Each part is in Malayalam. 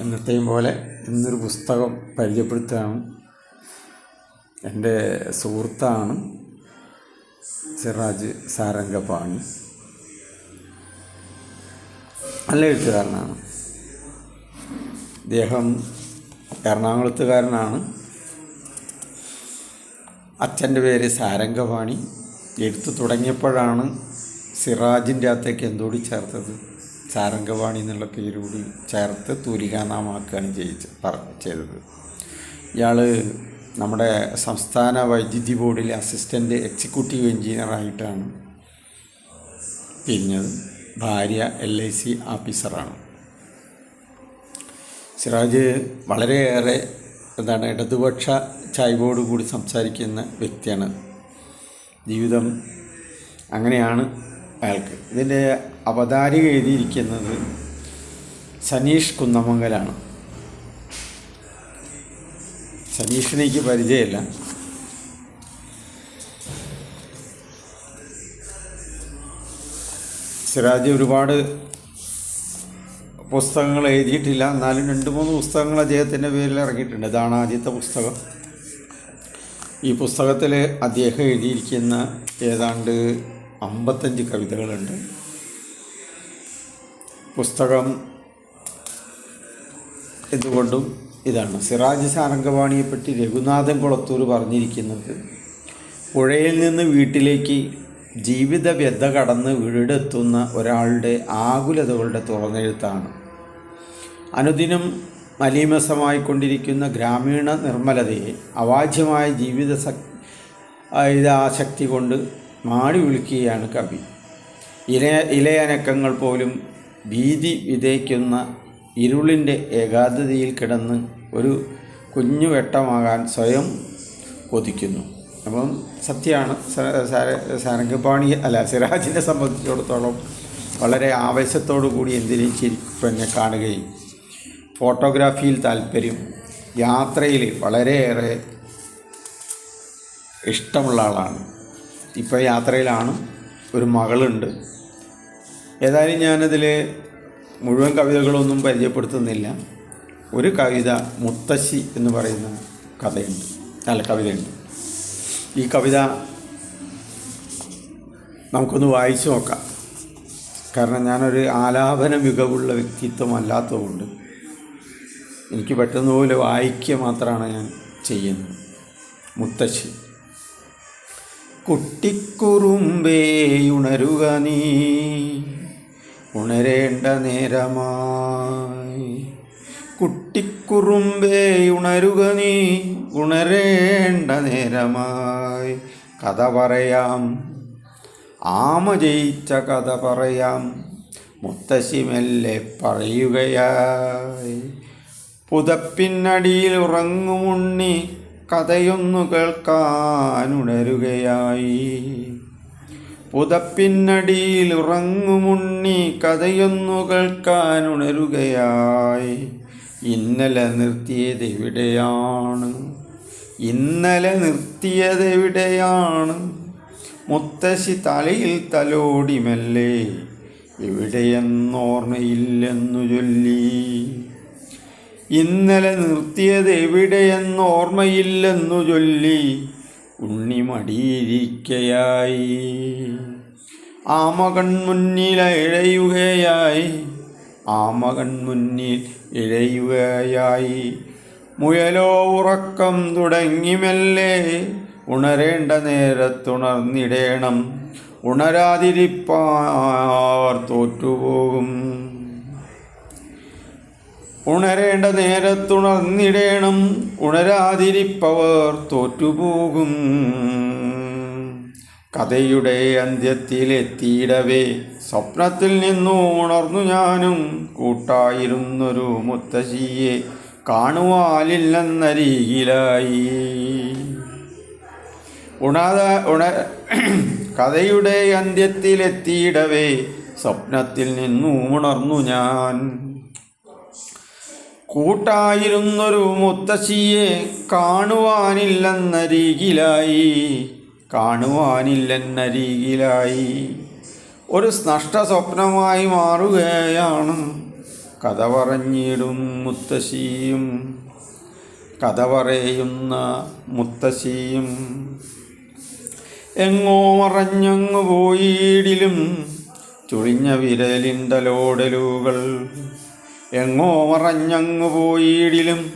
എന്നത്തെയും പോലെ ഇന്നൊരു പുസ്തകം പരിചയപ്പെടുത്തുകയാണ്. എന്റെ സുഹൃത്താണ് സിറാജ് സാരംഗപാണി. നല്ല എഴുത്തുകാരനാണ്. അദ്ദേഹം എറണാകുളത്തുകാരനാണ്. അച്ഛന്റെ പേര് സാരംഗപാണി. എഴുത്ത് തുടങ്ങിയപ്പോഴാണ് സിറാജിന്റെ അകത്തേക്ക് എന്തോടി ചേർത്തത്. സാരംഗപാണി എന്നുള്ള പേരുകൂടി ചേർത്ത് തൂലികാനാമാക്കുകയാണ് ചെയ്യിച്ച് പറ ചെയ്തത്. ഇയാൾ നമ്മുടെ സംസ്ഥാന വൈദ്യുതി ബോർഡിലെ അസിസ്റ്റന്റ് എക്സിക്യൂട്ടീവ് എഞ്ചിനീയറായിട്ടാണ് പിന്നെ ഭാര്യ എൽ ഐ സി ഓഫീസറാണ്. സിറാജ് വളരെയേറെ എന്താണ് ഇടതുപക്ഷ ചായ്വോട് കൂടി സംസാരിക്കുന്ന വ്യക്തിയാണ്. ജീവിതം അങ്ങനെയാണ് അയാൾക്ക്. ഇതിന്റെ അവതാരിക എഴുതിയിരിക്കുന്നത് സനീഷ് കുന്നമംഗലാണ്. സനീഷിനെ എനിക്ക് പരിചയമില്ല. സിറാജ് ഒരുപാട് പുസ്തകങ്ങൾ എഴുതിയിട്ടില്ല. എന്നാലും രണ്ട് മൂന്ന് പുസ്തകങ്ങൾ അദ്ദേഹത്തിന്റെ പേരിൽ ഇറങ്ങിയിട്ടുണ്ട്. ഇതാണ് ആദ്യത്തെ പുസ്തകം. ഈ പുസ്തകത്തിൽ അദ്ദേഹം എഴുതിയിരിക്കുന്ന ഏതാണ്ട് അമ്പത്തഞ്ച് കവിതകളുണ്ട്. പുസ്തകം എന്തുകൊണ്ടും ഇതാണ്. സിറാജ് സാരംഗവാണിയെപ്പറ്റി രഘുനാഥൻ കുളത്തൂർ പറഞ്ഞിരിക്കുന്നത് പുഴയിൽ നിന്ന് വീട്ടിലേക്ക് ജീവിത വ്യത കടന്ന് വീടെത്തുന്ന ഒരാളുടെ ആകുലതകളുടെ തുറന്നെഴുത്താണ്. അനുദിനം മലീമസമായിക്കൊണ്ടിരിക്കുന്ന ഗ്രാമീണ നിർമ്മലതയെ അവാച്യമായ ജീവിത ശക്തി കൊണ്ട് മാടി വിളിക്കുകയാണ് കവി. ഇല ഇലയനക്കങ്ങൾ പോലും ഭീതി വിതയ്ക്കുന്ന ഇരുളിന്റെ ഏകാഗ്രതയിൽ കിടന്ന് ഒരു കുഞ്ഞു വെട്ടമാകാൻ സ്വയം കൊതിക്കുന്നു. അപ്പം സത്യമാണ് സാരംഗപാണി അല്ല സിറാജിനെ സംബന്ധിച്ചിടത്തോളം വളരെ ആവേശത്തോടു കൂടി എന്തിനും ശരി പിന്നെ കാണുകയും ഫോട്ടോഗ്രാഫിയിൽ താല്പര്യം യാത്രയിൽ വളരെയേറെ ഇഷ്ടമുള്ള ആളാണ്. ഇപ്പോൾ യാത്രയിലാണ് ഒരു മകളുണ്ട്. ഏതായാലും ഞാനതിൽ മുഴുവൻ കവിതകളൊന്നും പരിചയപ്പെടുത്തുന്നില്ല. ഒരു കവിത മുത്തശ്ശി എന്ന് പറയുന്ന കഥയുണ്ട്. അല്ല കവിതയുണ്ട്. ഈ കവിത നമുക്കൊന്ന് വായിച്ചു നോക്കാം. കാരണം ഞാനൊരു ആലാപന മികവുള്ള വ്യക്തിത്വമല്ലാത്തതുകൊണ്ട് എനിക്ക് പെട്ടെന്ന് പോലെ വായിക്കുക മാത്രമാണ് ഞാൻ ചെയ്യുന്നത്. മുത്തശ്ശി. കുട്ടിക്കുറുമ്പേ ഉണരുക നീ. ഉണരേണ്ട നേരമായി. കുട്ടിക്കുറുമ്പേ ഉണരുക നീ ഉണരേണ്ട നേരമായി. കഥ പറയാം. ആമ ജയിച്ച കഥ പറയാം. മുത്തശ്ശി മെല്ലെ പറയുകയായി. പുതപ്പിനടിയിൽ ഉറങ്ങുമുണ്ണി കഥയൊന്നു കേൾക്കാനുണരുകയായി പുതപ്പിനടിയിൽ ഉറങ്ങുമുണ്ണി കഥയൊന്നു കേൾക്കാനുണരുകയായി. ഇന്നലെ നിർത്തിയത് എവിടെയാണ് ഇന്നലെ നിർത്തിയത് എവിടെയാണ് മുത്തശ്ശി തലയിൽ തലോടി മെല്ലെ എവിടെയെന്നോർമ്മയില്ലെന്നു ചൊല്ലി. ഇന്നലെ നിർത്തിയത് എവിടെയെന്നോർമ്മയില്ലെന്നു ചൊല്ലി. ഉണ്ണി ആമകൺ മുന്നിൽ ഇഴയുകയായി. ആമകൺ മുന്നിൽ ഇഴയുകയായി. മുയലോ ഉറക്കം തുടങ്ങി മെല്ലെ ഉണരേണ്ട നേരത്തുണർന്നിടേണം. ഉണരാതിരിപ്പാർ തോറ്റുപോകും. ഉണരേണ്ട നേരത്തുണർന്നിടേണം. ഉണരാതിരിപ്പവർ തോറ്റുപോകും. കഥയുടെ അന്ത്യത്തിലെത്തിയിടവേ സ്വപ്നത്തിൽ നിന്നു ഉണർന്നു ഞാനും. കൂട്ടായിരുന്നൊരു മുത്തശ്ശിയെ കാണുവാനില്ലെന്നരികിലായി ഉണാത ഉണ കഥയുടെ അന്ത്യത്തിലെത്തിയിടവേ സ്വപ്നത്തിൽ നിന്നു ഉണർന്നു ഞാൻ. കൂട്ടായിരുന്നൊരു മുത്തശ്ശിയെ കാണുവാനില്ലെന്നരികിലായി. കാണുവാനില്ലെന്നരികിലായി. ഒരു നഷ്ട സ്വപ്നമായി മാറുകയാണ്. കഥ പറഞ്ഞിടും മുത്തശ്ശിയും. കഥ പറയുന്ന മുത്തശ്ശിയും. എങ്ങോ മറഞ്ഞങ്ങു പോയിടിലും ചുളിഞ്ഞ വിരലിന്റലോടലുകൾ എങ്ങോ മറഞ്ഞങ്ങു പോയിടിലും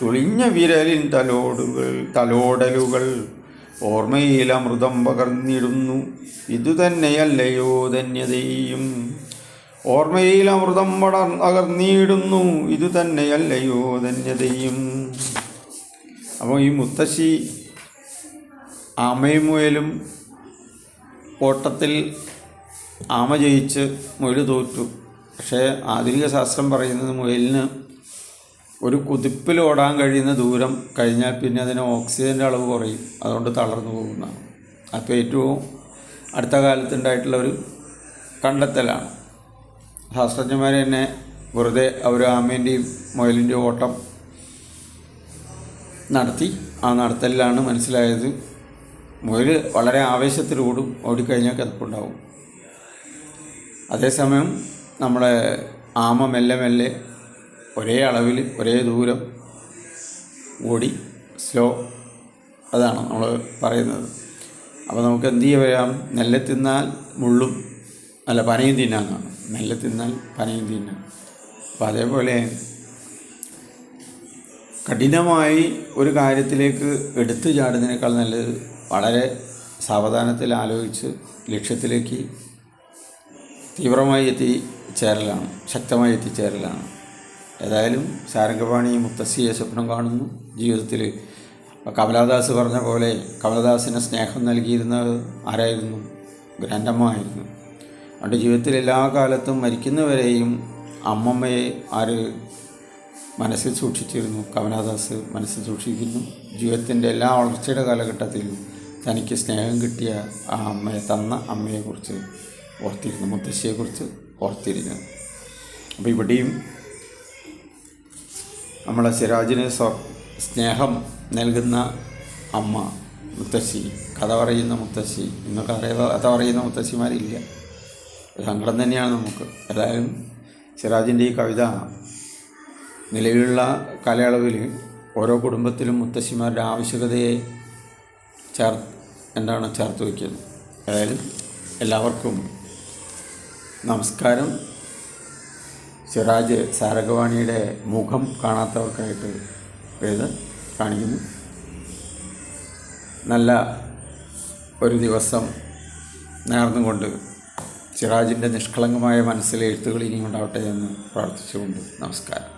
ചുളിഞ്ഞ വിരലിൻ തലോടുകൾ തലോടലുകൾ. ഓർമ്മയിൽ അമൃതം പകർന്നിടുന്നു. ഇതുതന്നെയല്ലയോ ധന്യതയും. ഓർമ്മയിൽ അമൃതം പടർ പകർന്നിടുന്നു ഇതുതന്നെയല്ലയോ ധന്യതയും. അപ്പോൾ ഈ മുത്തശ്ശി ആമയും മുയലും ഓട്ടത്തിൽ ആമ ജയിച്ച് മുയൽ തോറ്റു. പക്ഷേ ആധുനിക ശാസ്ത്രം പറയുന്നത് മുയലിന് ഒരു കുതിപ്പിൽ ഓടാൻ കഴിയുന്ന ദൂരം കഴിഞ്ഞാൽ പിന്നെ അതിന് ഓക്സിജന്റെ അളവ് കുറയും. അതുകൊണ്ട് തളർന്നു പോകുന്നതാണ്. അപ്പോൾ ഏറ്റവും അടുത്ത കാലത്തുണ്ടായിട്ടുള്ള ഒരു കണ്ടെത്തലാണ്. ശാസ്ത്രജ്ഞന്മാർ തന്നെ വെറുതെ അവർ ആമേന്റെയും മുയലിന്റെയും ഓട്ടം നടത്തി. ആ നടത്തലിലാണ് മനസ്സിലായത് മുയൽ വളരെ ആവേശത്തിലോടും ഓടിക്കഴിഞ്ഞാൽ കിതപ്പുണ്ടാവും. അതേസമയം നമ്മളെ ആമ മെല്ലെ മെല്ലെ ഒരേ അളവിൽ ഒരേ ദൂരം ഓടി സ്ലോ അതാണ് നമ്മൾ പറയുന്നത്. അപ്പോൾ നമുക്ക് എന്ത് ചെയ്യാം നെല്ലെ തിന്നാൽ മുള്ളും അല്ല പനയും തിന്നാന്നാണ് നെല്ലെ തിന്നാൽ പനയും തിന്നാം. അപ്പം അതേപോലെ കഠിനമായി ഒരു കാര്യത്തിലേക്ക് എടുത്തു ചാടുന്നതിനേക്കാൾ നല്ലത് വളരെ സാവധാനത്തിൽ ആലോചിച്ച് ലക്ഷ്യത്തിലേക്ക് തീവ്രമായി എത്തിച്ചേരലാണ് ശക്തമായി എത്തിച്ചേരലാണ് ഏതായാലും സാരംഗപാണി മുത്തസ്സിയെ സ്വപ്നം കാണുന്നു. ജീവിതത്തിൽ കമലാദാസ് പറഞ്ഞ പോലെ കമലദാസിന് സ്നേഹം നൽകിയിരുന്നത് ആരായിരുന്നു? ഗ്രാൻഡമ്മ ആയിരുന്നു അതുകൊണ്ട് ജീവിതത്തിൽ എല്ലാ കാലത്തും മരിക്കുന്നവരെയും അമ്മമ്മയെ ആര് മനസ്സിൽ സൂക്ഷിച്ചിരുന്നു? കമലാദാസ് മനസ്സിൽ സൂക്ഷിക്കുന്നു. ജീവിതത്തിന്റെ എല്ലാ വളർച്ചയുടെ കാലഘട്ടത്തിലും തനിക്ക് സ്നേഹം കിട്ടിയ ആ അമ്മയെ തന്ന അമ്മയെക്കുറിച്ച് ഓർത്തിരുന്നു മുത്തശ്ശിയെക്കുറിച്ച്. ഓർത്തിരുന്നു അപ്പോൾ ഇവിടെയും നമ്മളെ സിറാജിന് സ്നേഹം നൽകുന്ന അമ്മ മുത്തശ്ശി കഥ പറയുന്ന മുത്തശ്ശി നിങ്ങൾക്ക് അറിയാതെ കഥ പറയുന്ന മുത്തശ്ശിമാരില്ല. സങ്കടം തന്നെയാണ് നമുക്ക്. ഏതായാലും സിറാജിന്റെ ഈ കവിത നിലവിലുള്ള കാലയളവിൽ ഓരോ കുടുംബത്തിലും മുത്തശ്ശിമാരുടെ ആവശ്യകതയെ ചേർ എന്താണ് ചേർത്ത് വയ്ക്കുന്നത്. ഏതായാലും എല്ലാവർക്കും നമസ്കാരം. സിറാജ് സാരകവാണിയുടെ മുഖം കാണാത്തവർക്കായിട്ട് ഇത് കാണിക്കുന്നു. നല്ല ഒരു ദിവസം നേർന്നുകൊണ്ട് സിറാജിന്റെ നിഷ്കളങ്കമായ മനസ്സിലെ എഴുത്തുകൾ ഇനിയും ഉണ്ടാവട്ടെ എന്ന് പ്രാർത്ഥിച്ചുകൊണ്ട് നമസ്കാരം.